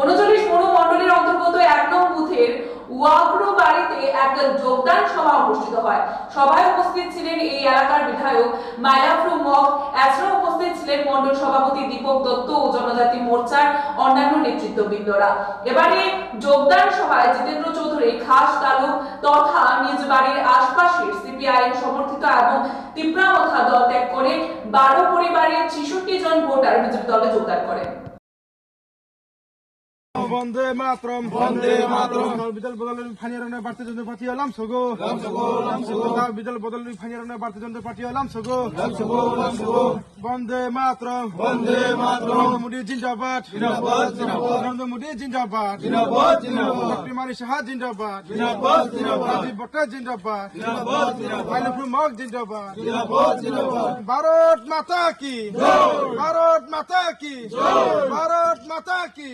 উনচল্লিশ মনু মন্ডলের অন্তর্গত এক নং বুথের ওয়াগ্রো বাড়িতে যোগদান সভা অনুষ্ঠিত হয়। সভায় উপস্থিত ছিলেন এই এলাকার বিধায়ক মক উপস্থিত ছিলেন মন্ডল সভাপতি দীপক দত্ত ও জনজাতি মোর্চার অন্যান্য নেতৃত্ববৃন্দরা। এবারে যোগদান সভায় জিতেন্দ্র চৌধুরী, খাস তালুক তথা নিজ বাড়ির আশপাশের সিপিআইএম সমর্থিত এবং তিপ্রামথা দল ত্যাগ করে বারো পরিবারের ছেষট্টি জন ভোটার বিজেপি দলে যোগদান করেন। বন্দে মাতরম বন্দে মাতরম। বিদল বদলের ফানিয়ারনে বাড়তে জন্য পার্টি হলাম সগো বিদল বদলের ফানিয়ারনে বাড়তে জন্য পার্টি হলাম সগো। বন্দে মাতরম বন্দে মাতরম নরেন্দ্র মোদী জিন্দাবাদ জিন্দাবাদ জিন্দাবাদ নরেন্দ্র মোদী জিন্দাবাদ জিন্দাবাদ জিন্দাবাদ ডক্টর মানি সাহা জিন্দাবাদ জিন্দাবাদ জিন্দাবাদ রাজীব ভট্টাচার্য জিন্দাবাদ জিন্দাবাদ জিন্দাবাদ মাইলফুল মগ জিন্দাবাদ জিন্দাবাদ জিন্দাবাদ ভারত মাতা কি ভারত মাতা কি ভারত মাতা কি